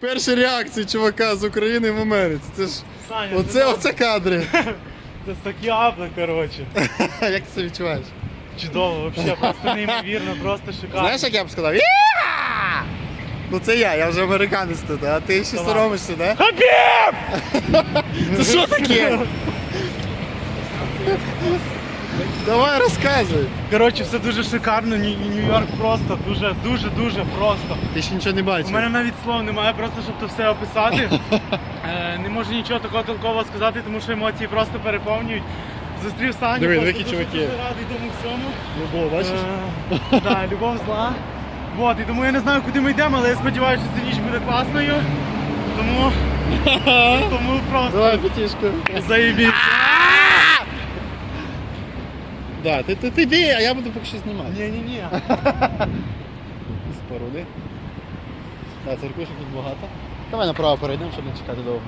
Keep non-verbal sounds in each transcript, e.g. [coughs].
Перші реакції чувака з України в Америці. Це ж Саня, оце, оце кадри. [laughs] Це стакіабли, коротше. [laughs] Як ти це відчуваєш? Чудово, взагалі, просто неймовірно, просто шикарно. Знаєш, як я б сказав? «Є!» Ну це я, я вже американець тут, а ти ще Давай. соромишся, да? Хабіб! [laughs] Це що таке? Давай розказуй. Коротше, все дуже шикарно, Нью-Йорк просто дуже, дуже, дуже просто. Ти ще нічого не У мене навіть слов немає, просто щоб то все описати. [laughs] Е, не можу нічого такого толкового сказати, тому що емоції просто переповнюють. Зустрів Саню, Диви, просто дуже, чуваки. дуже радий тому всьому. Любов, бачиш? Е, да, любов зла. Вот, і тому я не знаю, куди ми йдемо, але я сподіваюся, що ця ніч буде класною. Тому, [laughs] тому просто Давай п'ятішку. заїбіть. Да, ти, ти, ти йди, а я буду поки що знімати. Ні-ні-ні. З породи. Да, церквишок тут багато. Давай направо перейдемо, щоб не чекати довго.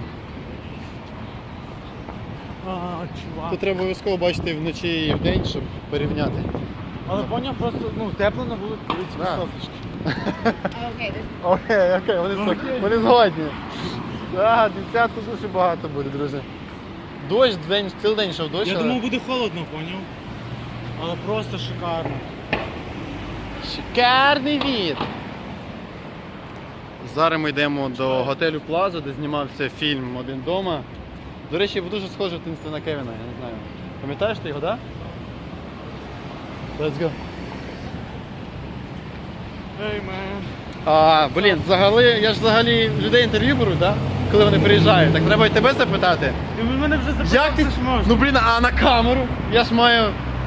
А, чувак. Тут треба обов'язково бачити вночі і вдень, щоб порівняти. Але поняв просто, ну, тепло на вулиці, Да. Okay, this Окей, окей, вони, окей. вони згодні. Так, дівчат тут дуже багато буде, друзі. Дощ, день, цілий день йшов дощ. Я але- думав, буде холодно, поняв. Але просто шикарно. Шикарний від. Зараз ми йдемо до готелю Плаза, де знімався фільм Один дома. До речі, я дуже схожий в на Кевіна, я не знаю. Пам'ятаєш ти його, так? Да? Let's go. Ей, мен. А, блін, взагалі, я ж взагалі людей інтерв'ю беру, да? коли вони приїжджають. Так треба й тебе запитати. Ти в мене вже Як ти? що можна. Ну блін, а на камеру? Я ж маю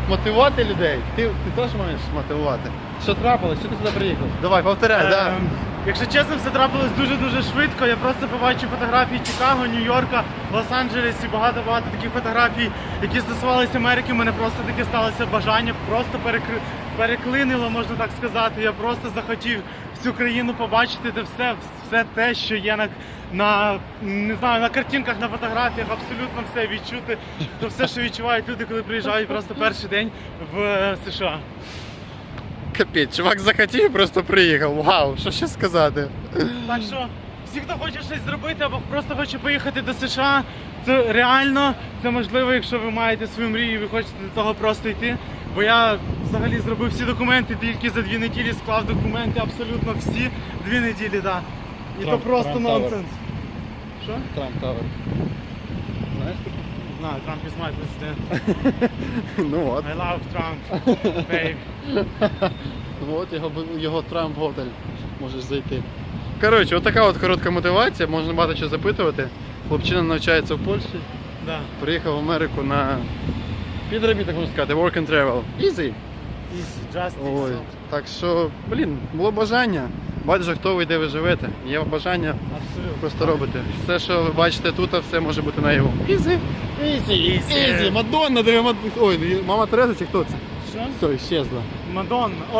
мотивувати людей. Ти, ти теж маєш мотивувати. Що трапилось? Що ти сюди приїхав? Давай, повторяй, да. Ем, Якщо чесно, все трапилось дуже-дуже швидко. Я просто побачив фотографії Чикаго, Нью-Йорка, Лос-Анджелесі, багато-багато таких фотографій, які стосувалися Америки. У мене просто таке сталося бажання, просто перекри... переклинило, можна так сказати. Я просто захотів всю країну побачити, де все, все те, що є на, на не знаю, на картинках, на фотографіях, абсолютно все відчути. То все, що відчувають люди, коли приїжджають просто перший день в е, США. Капець, чувак захотів, просто приїхав. Вау, що ще сказати? Так що всі, хто хоче щось зробити або просто хоче поїхати до США, це реально, це можливо, якщо ви маєте свою мрію і ви хочете до того просто йти. Бо я взагалі зробив всі документи тільки за дві неділі, склав документи абсолютно всі дві неділі, так. І Трамп- то просто Трамп нонсенс. Що? Трамп Тавер. Знаєш? Знаю, Трамп is my president. [laughs] Ну от. I love Trump, babe. [laughs] Ну от його, його Трамп готель. Можеш зайти. Коротше, отака от коротка мотивація, можна багато чого запитувати. Хлопчина навчається в Польщі, Да. приїхав в Америку на підробіток, можна сказати, work and travel. Easy. Easy, just Ой, easy. так що, блін, було бажання. Байдуже, хто ви де ви живете. Є бажання Абсолютно. просто робити. Все, що ви бачите тут, все може бути наяву. Easy. Easy, Easy. Easy. Мадонна, диви, Мад... Ой, мама Тереза чи хто це? Що? Все, щезла. Мадонна. О,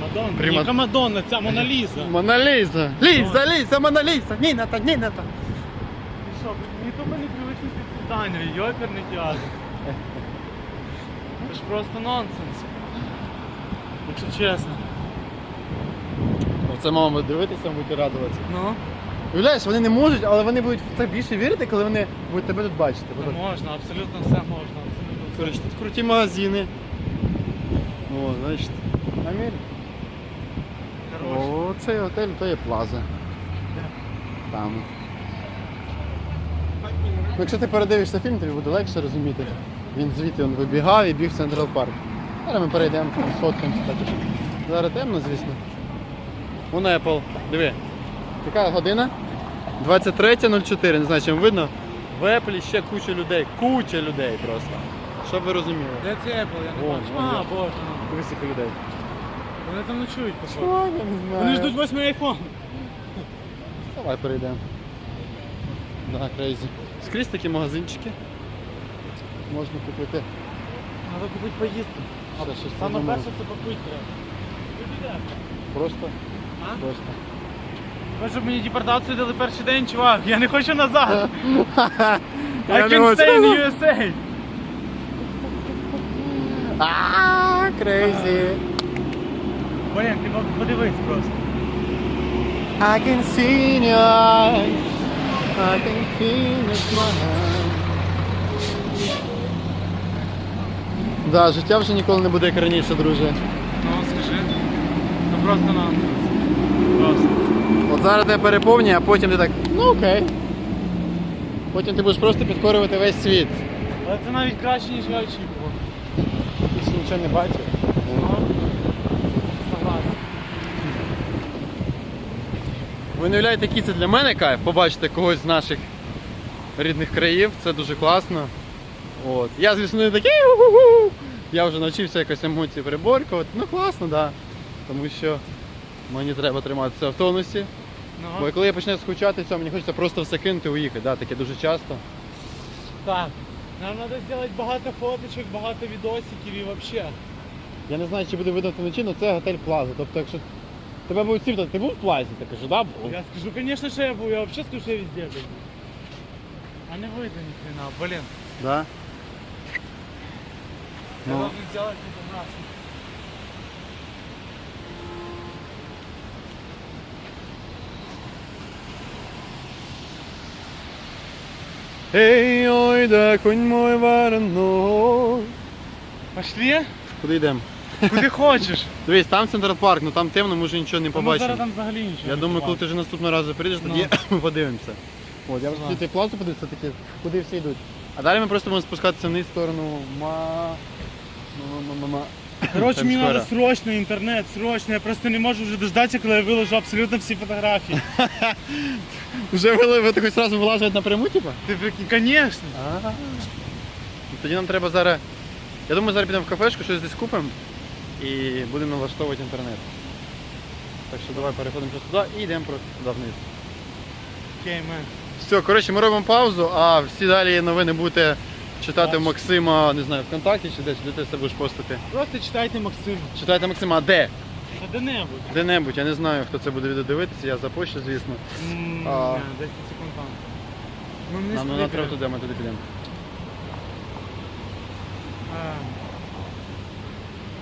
Мадонна. Прима- Яка Мадонна, ця Моналіза. Моналіза. Ліза, Ліза, Моналіза. Ніната, Ніната. Ну Що, мені тупо не привичні ці питання, йоперний театр. Ж просто нонсенс. Якщо чесно. Оце мама буде дивитися, будете радуватися. Ну, Уявляєш, вони не можуть, але вони будуть в це більше вірити, коли вони будуть тебе тут бачити. ну можна, абсолютно все можна. Абсолютно все. Коротше, тут круті магазини. О, значить, Америка. О, цей готель, то є плаза. Там. Ну, якщо ти передивишся фільм, тобі буде легше розуміти. Він звідти він вибігав і біг в Централ Парк. Зараз ми перейдемо, сфоткаємося також. Зараз темно, звісно. Вон Apple. Диви. Яка година? 23.04, не знаю, чим видно. В Apple ще куча людей. Куча людей просто. Щоб ви розуміли. Де це Apple? Я не Вон, бачу. вон А, я. боже. Дивись, скільки людей. Вони там ночують, походу. Що, я не знаю. Вони ждуть восьмий айфон. Давай перейдемо. Да, крейзі. Скрізь такі магазинчики. Можна купити. Треба купити поїсти. Ще щось Саме придумали. перше це попити треба. Просто. А? Просто. Ви щоб мені депортацію дали перший день, чувак, я не хочу назад. [laughs] I Я не can хочу. stay in USA. Ааа, крейзі. Блін, ти подивись просто. I can see in your I can feel your smile. Да, життя вже ніколи не буде як раніше, друже. Ну скажи. Це просто нонсенс. Просто. От зараз тебе переповнює, а потім ти так, ну окей. Потім ти будеш просто підкорювати весь світ. Але це навіть краще, ніж я очікував. Ти ще нічого не бачив. Ну, согласен. Ви не уявляєте, який це для мене кайф побачити когось з наших рідних країв. Це дуже класно. От. Я, звісно, не такий. «У-ху-ху». Я вже навчився якось емоції переборкувати. Ну класно, так. Да. Тому що мені треба триматися в тонусі. Бо Ну, коли я починаю скучати, мені хочеться просто все кинути і уїхати. Да, таке дуже часто. так. Нам треба зробити багато фоточок, багато відосиків і взагалі. Я не знаю, чи буде видно вночі, але це готель Плаза. Тобто, якщо тебе будуть сіпти, ти був в плазі, ти кажеш, да, був. Я скажу, звісно, що я був, я взагалі скажу, що я везде був. А не видно ни хрена, блин. Да? Ну. Ей, ой, да конь мой вороной. Пошли? Куди йдемо? Куди хочеш. [laughs] Дивись, там центр парк, ну там темно, ми вже нічого не Та ми зараз побачимо. там взагалі нічого Я не думаю, коли побачимо. ти вже наступного разу прийдеш, Ну. тоді [coughs] ми подивимося. От, я вже Ага. хотів плазу подивитися, куди всі йдуть. А далі ми просто будемо спускатися вниз в сторону ма... Коротше, мені треба срочно інтернет, срочно. Я просто не можу вже дождатися, коли я виложу абсолютно всі фотографії. [laughs] Вже ви, ви такось одразу вилажують напряму, типа? Ти прикинь, звісно. Тоді нам треба зараз. Я думаю, зараз підемо в кафешку, щось десь купимо і будемо налаштовувати інтернет. Так що давай переходимо просто туди і йдемо просто туди вниз. Окей, мен. Все, коротше, ми робимо паузу, а всі далі новини будете читати. Максима, не знаю, ВКонтакті чи десь, де ти це будеш постати. Просто читайте Максима. Читайте Максима, а де? Та де-небудь. Де-небудь, я не знаю, хто це буде відео дивитися, я запущу, звісно. М, А. не, 10 секунд там. Ну, не Нам не треба туди, ми туди підемо.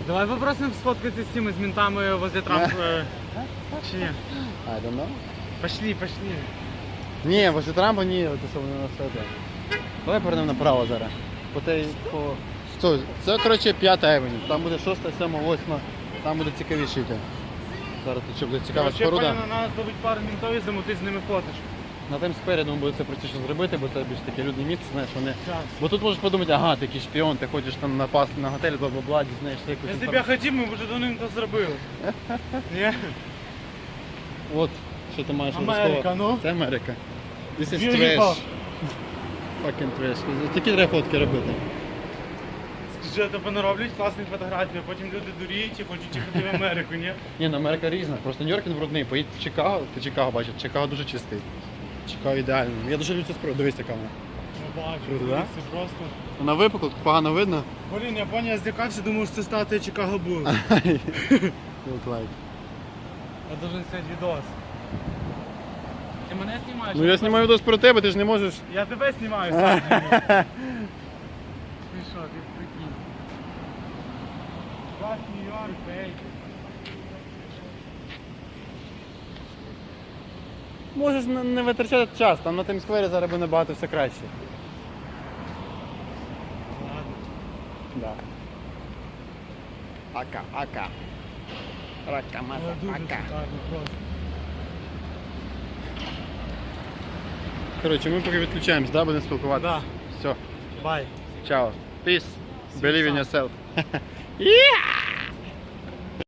Давай попросимо сфоткатися з цими з ментами возле Трампа. [laughs] Чи ні? I don't know. Пошли, пошли. Ні, возле Трампа ні, це що вони на себе. Давай повернемо направо зараз. По tej, по... Що, це, коротше, 5 Евені. Там буде 6, 7, 8, там буде цікавіше йти. Зараз тут ще буде цікава Короче, споруда. понял, надо зловити пару ментов і замутити з ними фоточку. На тим спереду буде це простіше зробити, бо це більш таке людне місце, знаєш, вони. Так. Бо тут можеш подумати, ага, ти якийсь шпіон, ти ходиш там напасти на готель, бла-бла-бла, дізнаєшся якусь Якщо б я інформацію. хотів, ми б вже давним то зробили. [laughs] Ні? От, що ти маєш Америка, обов'язково. ну. Це Америка. This is Beautiful. trash. Fucking trash. Такі треба фотки робити. Скажи, а тебе не роблять класні фотографії, а потім люди дуріють і хочуть їхати в Америку, ні? Ні, ну Америка різна. Просто Нью-Йорк він брудний. Поїдь в Чикаго, ти Чикаго бачиш, Чикаго дуже чистий. Чикаго ідеально. Я дуже люблю цю спору. Дивись, яка вона. Ну бачу, Круто, да? просто. Вона випукла, тут погано видно. Блін, я поняв, я злякався, думав, що це статуя Чикаго Булл. Look like. Я должен зняти відос. Ти мене знімаєш? Ну я знімаю відео про тебе, ти ж не можеш. Я тебе знімаю [laughs] сам. Ти що, ти прикинь. Бах, Нью-Йорк, бейбі. Можеш не- не витрачати час, там на Таймсквері зараз буде набагато все краще. Ладно. Да. Ака, ака. Рака, Але мата, дуже ака. шикарно просто. Коротше, ми поки відключаємось, да, будемо спілкуватися? Да. Все, Бай. чао. Peace. Believe in yourself. [laughs] yeah!